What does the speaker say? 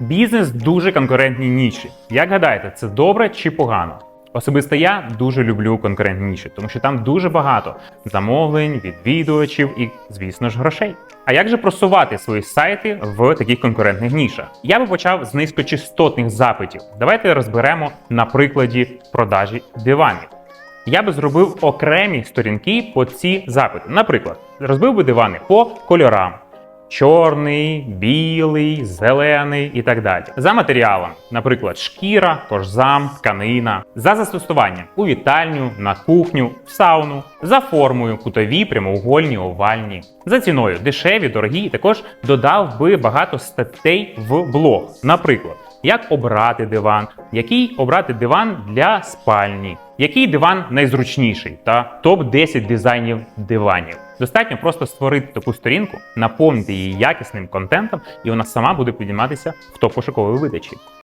Бізнес дуже конкурентній ніші. Як гадаєте, це добре чи погано? Особисто я дуже люблю конкурентні ніші, тому що там дуже багато замовлень, відвідувачів і, звісно ж, грошей. А як же просувати свої сайти в таких конкурентних нішах? Я би почав з низькочастотних запитів. Давайте розберемо на прикладі продажі диванів. Я би зробив окремі сторінки по ці запити. Наприклад, розбив би дивани по кольорам: чорний, білий, зелений і так далі. За матеріалом, наприклад, шкіра, кожзам, тканина, за застосуванням у вітальню, на кухню, в сауну, за формою кутові, прямоугольні, овальні, за ціною дешеві, дорогі, і також додав би багато статей в блог. Наприклад, як обрати диван, який обрати диван для спальні, який диван найзручніший та топ-10 дизайнів диванів. Достатньо просто створити таку сторінку, наповнити її якісним контентом, і вона сама буде підніматися в топ пошукової видачі.